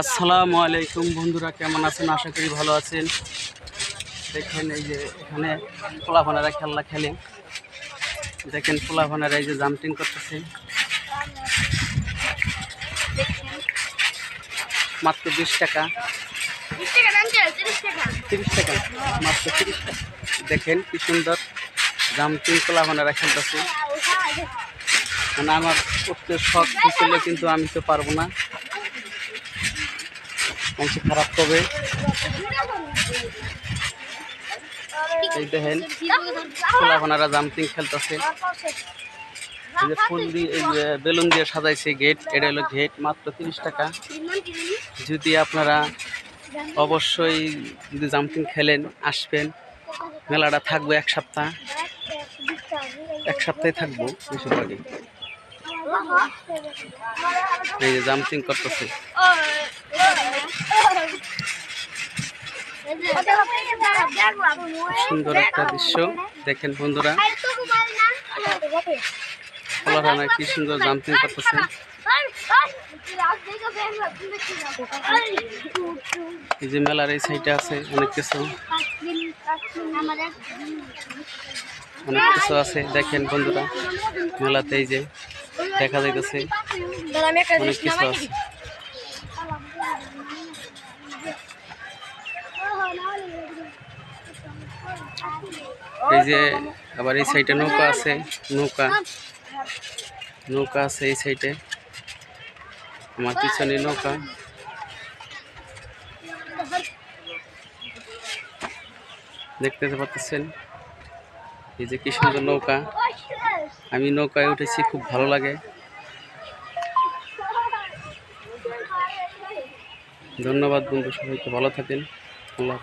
আসসালামু আলাইকুম বন্ধুরা, কেমন আছেন? আশা করি ভালো আছেন। দেখেন এই যে এখানে পোলাভানারা খেলনা খেলে। দেখেন পোলাভানারা এই যে জাম্পিং করতেছে। মাত্র বিশ টাকা। তিরিশ টাকা, মাত্র তিরিশ টাকা। দেখেন কি সুন্দর জাম্পিং পোলাভানারা খেলতেছে। মানে আমার করতে শখ কিন্তু আমি তো পারব না। মানুষ খারাপ করবে এই দেখেন পোলাভানারা জাম্পিং খেলতেছে। এই যে ফুল দিয়ে, এই যে বেলুন দিয়ে সাজাইছে গেট, এটা হলো গেট, মাত্র তিরিশ টাকা। যদি আপনারা অবশ্যই যদি জাম্পিং খেলেন, আসবেন, মেলাটা থাকবে এক সপ্তাহ। এক সপ্তাহে থাকব, বেশিরভাগই। এই যে জাম্পিং করতেছে। সুন্দর একটা দৃশ্য। দেখেন বন্ধুরা। পোলাভানা কি সুন্দর জাম্পিং করতেছে এই যে মেলার এই সাইডে আছে অনেক কিছু। অনেক কিছু আছে। দেখেন বন্ধুরা, মেলাতে এই যে দেখা যাইতেছে। অনেক কিছু আছে। এই যে আবার এই সাইডে নৌকা আছে, নৌকা। নৌকা আছে এই সাইডে। আমার পিছনে নৌকা। দেখতে পাচ্ছেন? এই যে কি সুন্দর নৌকা। আমি নৌকায় উঠেছি, খুব ভালো লাগে। ধন্যবাদ বন্ধু, সবাইকে ভালো থাকেন। আল্লাহ।